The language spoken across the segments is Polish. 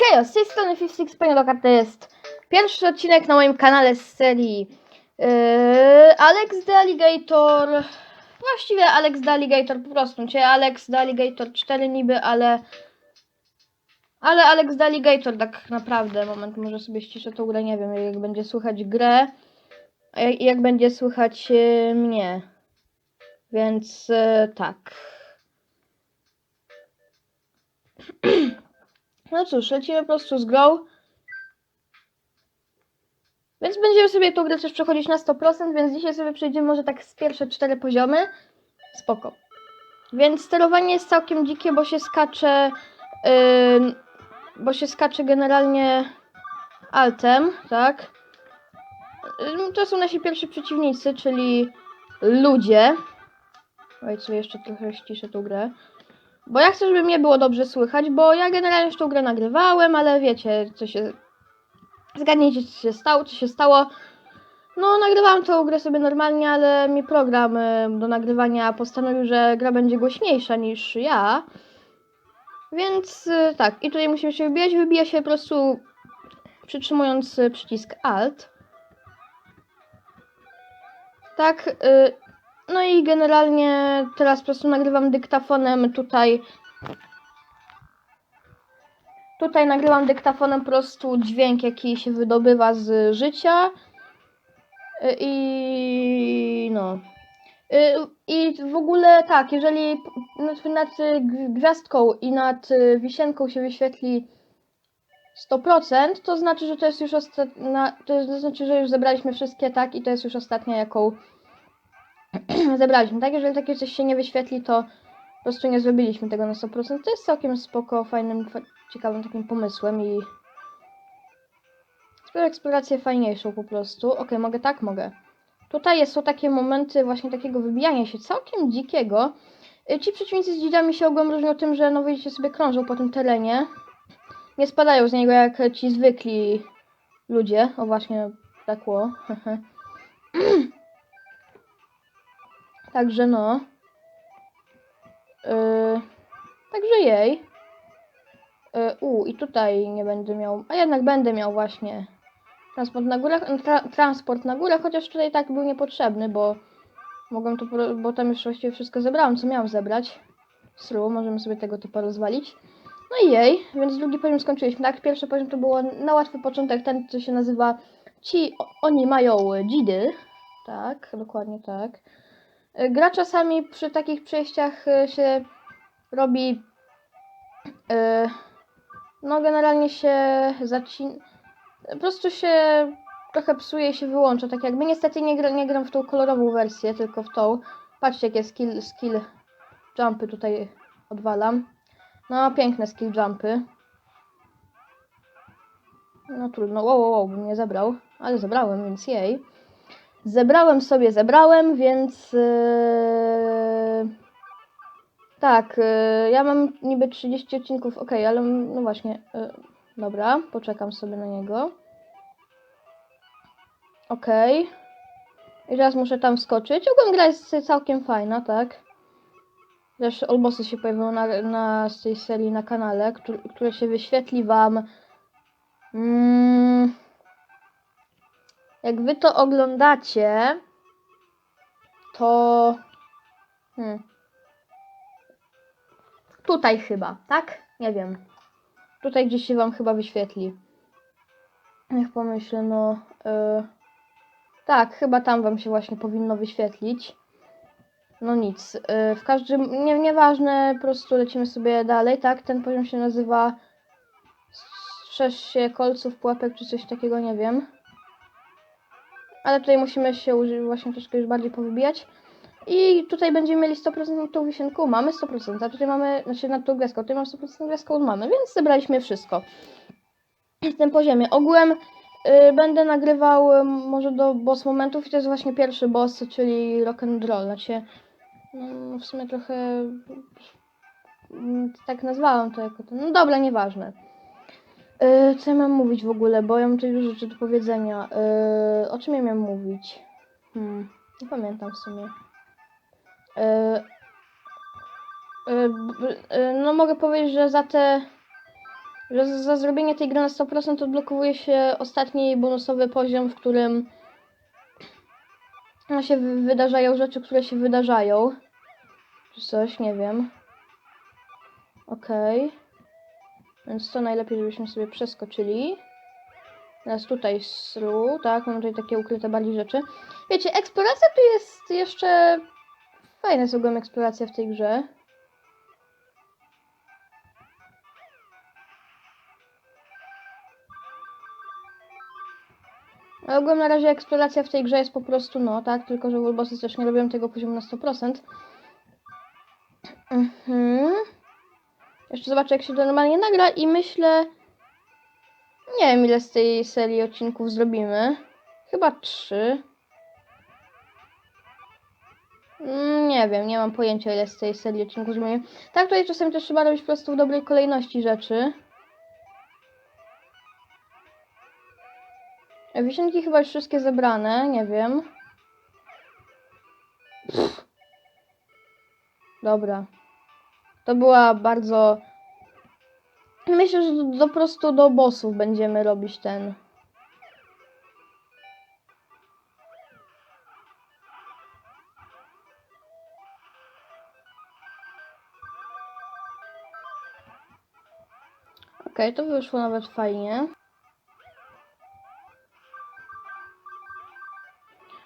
Hej, z tej strony 56 Panioloka to jest pierwszy odcinek na moim kanale z serii yy, Alex the Alligator. Właściwie Alex the Alligator po prostu, czyli Alex the Alligator 4 niby, ale ale Alex the Alligator tak naprawdę. Moment, może sobie ściszę tą grę, nie wiem, jak będzie słychać grę, jak, jak będzie słychać yy, mnie. Więc yy, tak. No cóż, lecimy po prostu z grą. Więc będziemy sobie tą grę też przechodzić na 100%, więc dzisiaj sobie przejdziemy może tak z pierwsze cztery poziomy. Spoko. Więc sterowanie jest całkiem dzikie, bo się skacze... Yy, bo się skacze generalnie altem, tak? To są nasi pierwsi przeciwnicy, czyli ludzie. Oj, co jeszcze trochę ściszę tą grę. Bo ja chcę, żeby mnie było dobrze słychać, bo ja generalnie już tą grę nagrywałem, ale wiecie, co się... Zgadnijcie, co się stało, co się stało. No, nagrywałem tą grę sobie normalnie, ale mi program y, do nagrywania postanowił, że gra będzie głośniejsza niż ja. Więc y, tak, i tutaj musimy się wybijać. Wybija się po prostu przytrzymując przycisk Alt. Tak, y, no i generalnie teraz po prostu nagrywam dyktafonem tutaj. Tutaj nagrywam dyktafonem po prostu dźwięk, jaki się wydobywa z życia. I no. Y, I w ogóle tak, jeżeli nad, gwiazdką i nad wisienką się wyświetli 100%, to znaczy, że to jest już ostatnia, to znaczy, że już zebraliśmy wszystkie, tak, i to jest już ostatnia, jaką zebraliśmy, tak? Jeżeli takie coś się nie wyświetli, to po prostu nie zrobiliśmy tego na 100%. To jest całkiem spoko, fajnym, fa ciekawym takim pomysłem i sprawia eksplorację fajniejszą po prostu. Ok, mogę tak? Mogę. Tutaj są takie momenty właśnie takiego wybijania się całkiem dzikiego. Y, Ci przeciwnicy z dzidami się ogólnie różnią tym, że no widzicie sobie krążą po tym terenie. Nie spadają z niego jak ci zwykli ludzie. O właśnie, tak ło. Także no. Yy, także jej. Yy, u, i tutaj nie będę miał. A jednak będę miał właśnie. Transport na górę, tra, transport na górę, chociaż tutaj tak był niepotrzebny, bo mogłem to, bo tam już właściwie wszystko zebrałem, co miałem zebrać. Sru, możemy sobie tego typa rozwalić. No i jej, więc drugi poziom skończyliśmy. Tak, pierwszy poziom to było na łatwy początek, ten co się nazywa Ci, oni mają dzidy. Tak, dokładnie tak. Y, Gra czasami przy takich przejściach y, się robi. y, No, generalnie się zacina. Po prostu się trochę psuje i się wyłącza. Tak jakby niestety nie, gra, nie gram w tą kolorową wersję, tylko w tą. Patrzcie, jakie skill, skill jumpy tutaj odwalam. No, piękne skill jumpy. No trudno, wow, wow, wow, bym nie zebrał, ale zebrałem, więc jej. Zebrałem sobie, zebrałem, więc yy, tak, yy, ja mam niby 30 odcinków, ok, ale no właśnie, yy, dobra, poczekam sobie na niego. Ok. I teraz muszę tam skoczyć. Ogólnie gra jest całkiem fajna, tak? Też Olbosy się pojawią na, na z tej serii na kanale, które, które się wyświetli wam. Mm, jak wy to oglądacie, to. Hmm. Tutaj chyba, tak? Nie wiem. Tutaj gdzieś się wam chyba wyświetli. Niech pomyślę, no. y, tak, chyba tam wam się właśnie powinno wyświetlić. No nic. y, w każdym. Nie, nieważne, po prostu lecimy sobie dalej, tak? Ten poziom się nazywa. Strzeż się kolców, pułapek czy coś takiego, nie wiem. Ale tutaj musimy się właśnie troszkę już bardziej powybijać. I tutaj będziemy mieli 100% nad tą wisienką. Mamy 100%, a tutaj mamy, znaczy nad tą gwiazdką. Tutaj mam 100% gwiazdką, mamy, więc zebraliśmy wszystko. W tym poziomie. Ogółem y, będę nagrywał y, może do boss momentów i to jest właśnie pierwszy boss, czyli rock and roll. Znaczy, no, w sumie trochę mm, tak nazwałam to jako to. No dobra, nieważne. Y, co ja mam mówić w ogóle, bo ja mam dużo rzeczy do powiedzenia. Y, o czym ja miałem mówić? Hmm, nie pamiętam w sumie. Y, y, b- y, no mogę powiedzieć, że za te że za- zrobienie tej gry na 100% odblokowuje się ostatni bonusowy poziom, w którym no, się wy- wydarzają rzeczy, które się wydarzają. Czy coś, nie wiem. Okej. Więc to najlepiej, żebyśmy sobie przeskoczyli. Teraz tutaj sru, tak, mamy tutaj takie ukryte bardziej rzeczy. Wiecie, eksploracja tu jest jeszcze... Fajne jest ogólnie eksploracja w tej grze. Ale ogólnie na razie eksploracja w tej grze jest po prostu no, tak, tylko że Wolbosy też nie robią tego poziomu na 100%. Mhm. Jeszcze zobaczę jak się to normalnie nagra i myślę... Nie wiem ile z tej serii odcinków zrobimy. Chyba trzy. Mm, Nie wiem, nie mam pojęcia ile z tej serii odcinków zrobimy. Tak, tutaj czasami też trzeba robić po prostu w dobrej kolejności rzeczy. Wisienki chyba już wszystkie zebrane, nie wiem. Dobra. To była bardzo... Myślę, że do, po prostu do bossów będziemy robić ten... Okej, to wyszło nawet fajnie.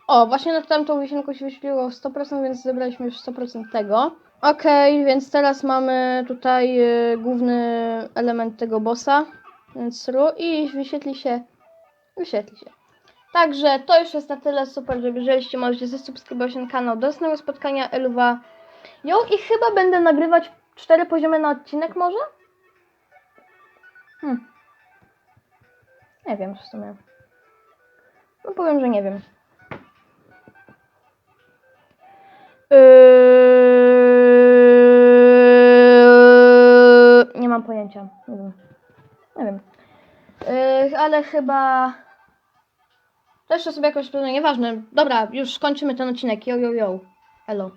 O, właśnie nad tamtą wisienką się wyświetliło 100%, więc zebraliśmy już 100% tego. Okej, więc teraz mamy tutaj y, główny element tego bossa, więc ru i wyświetli się, wyświetli się. Także to już jest na tyle super, że jeżeli możecie zasubskrybować ten kanał. Do następnego spotkania Eluwa ją i chyba będę nagrywać cztery poziomy na odcinek może? Hmm. Nie wiem w sumie. No powiem, że nie wiem. Yy, pojęcia. Nie wiem. Nie wiem. Yy, ale chyba. To jeszcze sobie jakoś. No nieważne. Dobra, już skończymy ten odcinek. Yo, yo, yo. Elo.